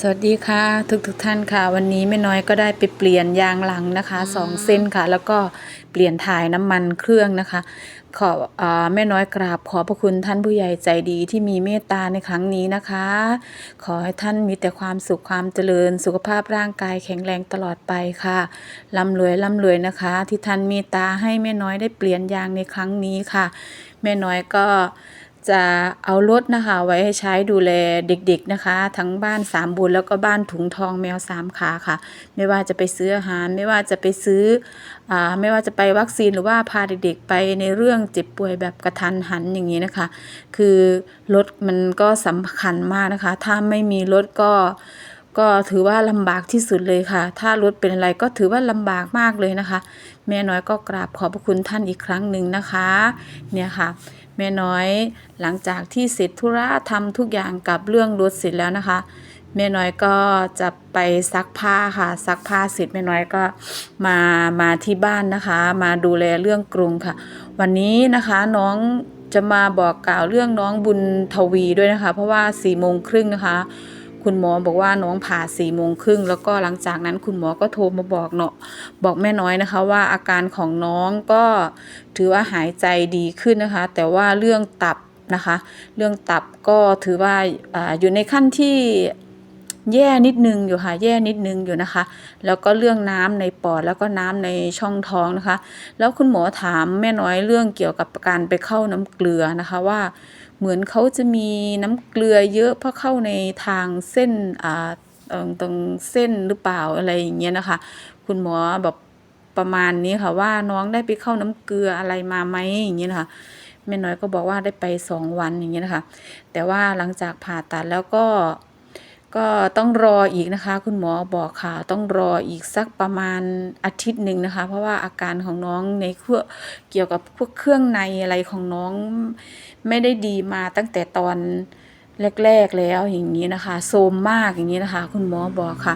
สวัสดีค่ะ ทุกทุกๆท่านค่ะ วันนี้แม่น้อยก็ได้ไปเปลี่ยนยางหลังนะคะสองเส้นค่ะ แล้วก็เปลี่ยนถ่ายน้ำมันเครื่องนะคะ ขออ่าแม่น้อยกราบขอบพระคุณท่านผู้ใหญ่ใจดีที่มีเมตตาในครั้งนี้นะคะ ขอให้ท่านมีแต่ความสุขความเจริญ สุขภาพร่างกายแข็งแรงตลอดไปค่ะร่ำรวยร่ำรวยนะคะ ที่ท่านเมตตาให้แม่น้อยได้เปลี่ยนยางในครั้งนี้ค่ะ แม่น้อยก็ จะเอารถนะคะ ไว้ให้ใช้ดูแลเด็กๆนะคะ ทั้งบ้านสามบุญแล้วก็บ้านถุงทองแมวสามขาค่ะ ไม่ว่าจะไปซื้ออาหาร ไม่ว่าจะไปซื้ออ่าไม่ว่าจะไปวัคซีนหรือว่าพาเด็กๆไปในเรื่องเจ็บป่วยแบบกระทันหันอย่างนี้นะคะ คือรถมันก็สำคัญมากนะคะ ถ้าไม่มีรถก็ ก็ถือว่าลำบากที่สุดเลยค่ะ ถ้ารถเป็นอะไรก็ถือว่าลำบากมากเลยนะคะ แม่น้อยก็กราบขอบพระคุณท่านอีกครั้งหนึ่งนะคะ เนี่ยค่ะ แม่น้อยหลังจากที่เสร็จธุระทำทุกอย่างกับเรื่องรถเสร็จแล้วนะคะ แม่น้อยก็จะไปซักผ้าค่ะ ซักผ้าเสร็จแม่น้อยก็มามาที่บ้านนะคะ มาดูแลเรื่องกรุงค่ะ วันนี้นะคะน้องจะมาบอกกล่าวเรื่องน้องบุญทวีด้วยนะคะ เพราะว่าสี่โมงครึ่งนะคะ คุณหมอบอกว่าน้องผ่าสี่โมงครึ่งแล้วก็หลังจากนั้นคุณหมอก็โทรมาบอกเนาะบอกแม่น้อยนะคะ ว่าอาการของน้องก็ถือว่าหายใจดีขึ้นนะคะ แต่ว่าเรื่องตับนะคะ เรื่องตับก็ถือว่าออยู่ในขั้นที่ แย่นิดนึงอยู่ค่ะแย่นิดนึงอยู่นะคะ แล้วก็เรื่องน้ำในปอดแล้วก็น้ำในช่องท้องนะคะ แล้วคุณหมอถามแม่น้อยเรื่องเกี่ยวกับการไปเข้าน้ำเกลือนะคะว่า เหมือนเขาจะมีน้ำเกลือเยอะเพราะเข้าในทางเส้นอ่าตรงเส้นหรือเปล่าอะไรอย่างเงี้ยนะคะ คุณหมอแบบประมาณนี้ค่ะว่าน้องได้ไปเข้าน้ำเกลืออะไรมาไหมอย่างเงี้ยนะคะแม่น้อยก็บอกว่าได้ไปสองวันอย่างเงี้ยนะคะ แต่ว่าหลังจากผ่าตัดแล้วก็ ก็ต้องรออีกนะคะ คุณหมอบอกค่ะ ต้องรออีกสักประมาณอาทิตย์หนึ่งนะคะ เพราะว่าอาการของน้องในเครื่องเกี่ยวกับพวกเครื่องในอะไรของน้องไม่ได้ดีมาตั้งแต่ตอนแรก ๆแล้วอย่างนี้นะคะโซมมากอย่างนี้นะคะ คุณหมอบอกค่ะ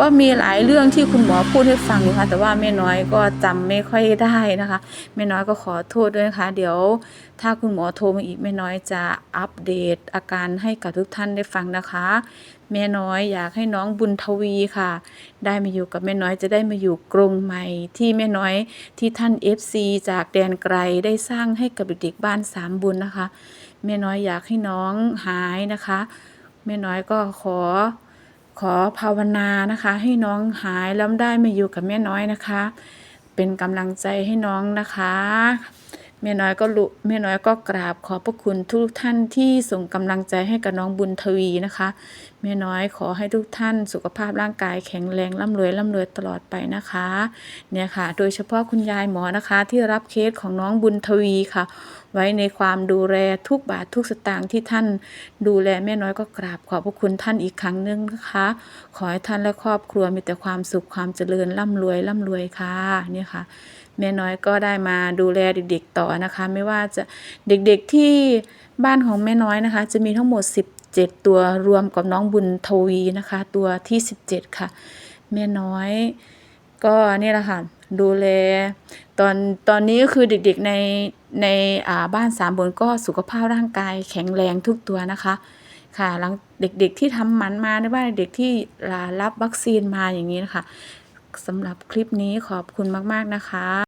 ก็มีหลายเรื่องที่คุณหมอพูดให้ฟังอยู่ค่ะ แต่ว่าแม่น้อยก็จำไม่ค่อยได้นะคะแม่น้อยก็ขอโทษด้วยนะคะเดี๋ยวถ้าคุณหมอโทรมาอีกแม่น้อยจะอัปเดตอาการให้กับทุกท่านได้ฟังนะคะ แม่น้อยอยากให้น้องบุญทวีค่ะ ได้มาอยู่กับแม่น้อยจะได้มาอยู่กรงใหม่ที่แม่น้อยที่ท่าน FC จากแดนไกลได้สร้างให้กับเด็กๆบ้านสามบุญนะคะแม่น้อยอยากให้น้องหายนะคะแม่น้อยก็ขอ ขอภาวนานะคะ ให้น้องหายแล้วได้มาอยู่กับแม่น้อยนะคะ เป็นกำลังใจให้น้องนะคะ แม่น้อยก็รู้แม่น้อยก็กราบขอบพระคุณทุกท่านที่ส่งกำลังใจให้กับน้องบุญทวีนะคะแม่น้อยขอให้ทุกท่านสุขภาพร่างกายแข็งแรงร่ำรวยร่ำรวยตลอดไปนะคะเนี่ยค่ะ โดยเฉพาะคุณยายหมอนะคะ ที่รับเคสของน้องบุญทวีค่ะ ไว้ในความดูแลทุกบาททุกสตางค์ที่ท่านดูแลแม่น้อยก็กราบขอบพระคุณท่านอีกครั้งหนึงนะคะ ขอให้ท่านและครอบครัวมีแต่ความสุขความเจริญร่ำรวยร่ำรวยค่ะเนี่ยค่ะ แม่น้อยก็ได้มาดูแลเด็กๆต่อนะคะ ไม่ว่าจะเด็กๆที่บ้านของแม่น้อยนะคะ จะมีทั้งหมด 17 ตัวรวมกับน้องบุญทวีนะคะ ตัวที่ 17 ค่ะ แม่น้อยก็นี่แหละค่ะดูแลตอนตอนนี้ก็คือเด็กๆในในอ่าบ้านสามบนก็สุขภาพร่างกายแข็งแรงทุกตัวนะคะค่ะหลังเด็กๆที่ทำหมันมาในบ้านเด็กที่รับวัคซีนมาอย่างนี้นะคะสำหรับคลิปนี้ขอบคุณมากๆนะคะ